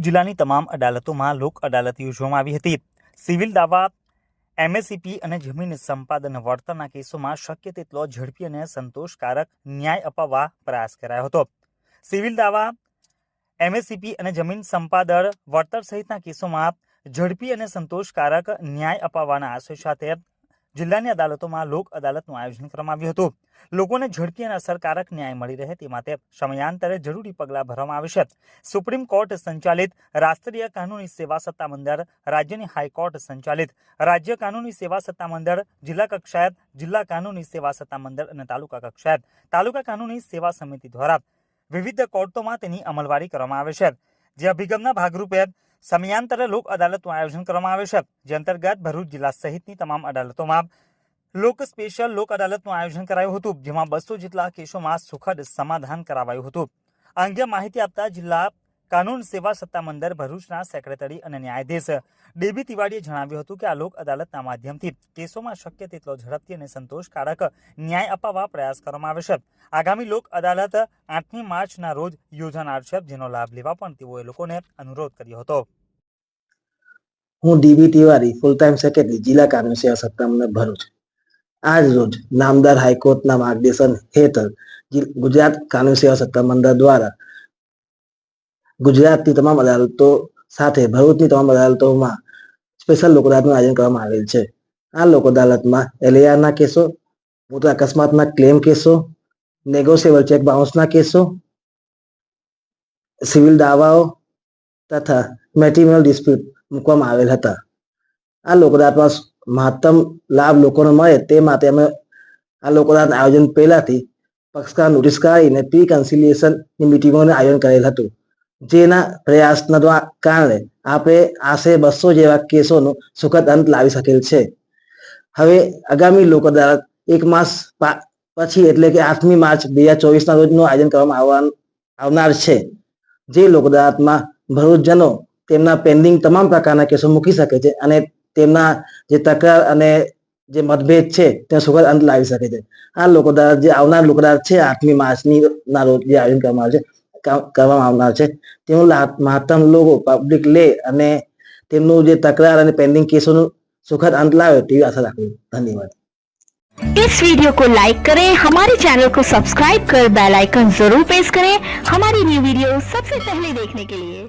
ભરૂચ જિલ્લાની તમામ અદાલતોમાં લોક અદાલત યોજવામાં આવી હતી. સિવિલ દાવા, એમએસસીપી અને જમીન સંપાદન વળતરના કેસોમાં શક્ય તેટલો ઝડપી અને સંતોષકારક ન્યાય અપાવવા પ્રયાસ કરાયો હતો. સિવિલ દાવા, એમએસસીપી અને જમીન સંપાદન વળતર સહિતના કેસોમાં ઝડપી અને સંતોષકારક ન્યાય અપાવવાના આશય સાથે જિલ્લાની અદાલતોમાં લોક અદાલતનું આયોજન કરવામાં આવ્યું હતું. લોકોને ઝડપી અને અસરકારક ન્યાય મળી રહે તે માટે સમયાંતરે જરૂરી પગલાં ભરવામાં આવે છે. સુપ્રીમ કોર્ટ સંચાલિત રાષ્ટ્રીય કાનૂની સેવા સત્તા મંડળ રાજ્યની હાઈકોર્ટ સંચાલિત રાજ્ય કાનૂની સેવા સત્તા મંડળ જિલ્લા કક્ષાએ જિલ્લા કાનૂની સેવા સત્તા મંડળ અને તાલુકા કક્ષાએ તાલુકા કાનૂની સેવા સમિતિ દ્વારા વિવિધ કોર્ટોમાં તેની અમલવારી કરવામાં આવે છે. જે અભિગમના ભાગરૂપે સમયાંતરે લોક અદાલતનું આયોજન કરવામાં આવે છે. જે અંતર્ગત ભરૂચ જિલ્લા સહિતની તમામ અદાલતોમાં લોક સ્પેશિયલ લોક અદાલતનું આયોજન કરાયું હતું, જેમાં બસો જેટલા કેસોમાં સુખદ સમાધાન કરાવાયું હતું. આ અંગે માહિતી આપતા જિલ્લા કાનૂન સેવા સત્તામંડળ ભરૂચના સેક્રેટરી અને ન્યાયાધીશ ડેબી તિવાડીએ જણાવ્યું હતું કે આ લોક અદાલતના માધ્યમથી કેસોમાં શક્ય તેટલો ઝડપથી અને સંતોષકારક ન્યાય અપાવવા પ્રયાસ કરવામાં આવે છે. આગામી લોક અદાલત આઠમી માર્ચના રોજ યોજાનાર છે. જેનો લાભ લેવા પણ તેઓએ લોકોને અનુરોધ કર્યો હતો. હું DB Tiwari full time secretary જિલ્લા કાનૂન સેવા સત્તામંડળ ભરૂચ. આજ રોજ નામદાર હાઈકોર્ટના માર્ગદર્શન હેઠળ ગુજરાત કાનૂન સેવા સત્તામંડળ દ્વારા ગુજરાતની તમામ અદાલતો સાથે, ભરૂચની તમામ અદાલતોમાં સ્પેશિયલ લોક અદાલતનું આયોજન કરવામાં આવેલ છે. આ લોક અદાલતમાં એલએઆરના કેસો, મોટા અકસ્માતના ક્લેમ કેસો નેગોશિયેબલ ચેક બાઉન્સના કેસો સિવિલ દાવાઓ તથા મેટિરિયલ ડિસ્પ્યુટ મૂકવામાં આવેલ હતા. આ લોક અદાલતમાં મહત્તમ લાભ લોકોને મળે તે માટે અમે આ લોક અદાલત આયોજન પહેલાથી પક્ષકાર નોટિસ કાઢીને પ્રી કન્સિલિએશનની મિટિંગોનું આયોજન કરેલ હતું. જેના પ્રયાસના કારણે આપણે આશરે બસો જેવા કેસોનો સુખદ અંત લાવી શકેલ છે. હવે આગામી લોક અદાલત એક માસ પછી એટલે કે આઠમી માર્ચ બે હજાર ચોવીસના રોજનું આયોજન કરવામાં આવનાર છે. જે લોક અદાલતમાં ભરૂચજનો તેમના પેન્ડિંગ તમામ પ્રકારના કેસો મૂકી શકે છે અને તેમના જે તકરાર અને જે મતભેદ છે તે સુખદ અંત લાવી શકે છે. આ લોક અદાલત જે આવનાર લોક અદાલત છે, આઠમી માર્ચની ના રોજ જે આયોજન કરવામાં આવે છે કરવામાં આવનાર છે તેનું લાભ મહત્તમ લોકો પબ્લિક લે અને તેમનું જે તકરાર અને પેન્ડિંગ કેસોનું સુખદ અંત લાવે તેવી આશા રાખું છું. ધન્યવાદ इस वीडियो को लाइक करें हमारे चैनल को सब्सक्राइब कर बेल आइकन जरूर प्रेस करें हमारी न्यू वीडियो सबसे पहले देखने के लिए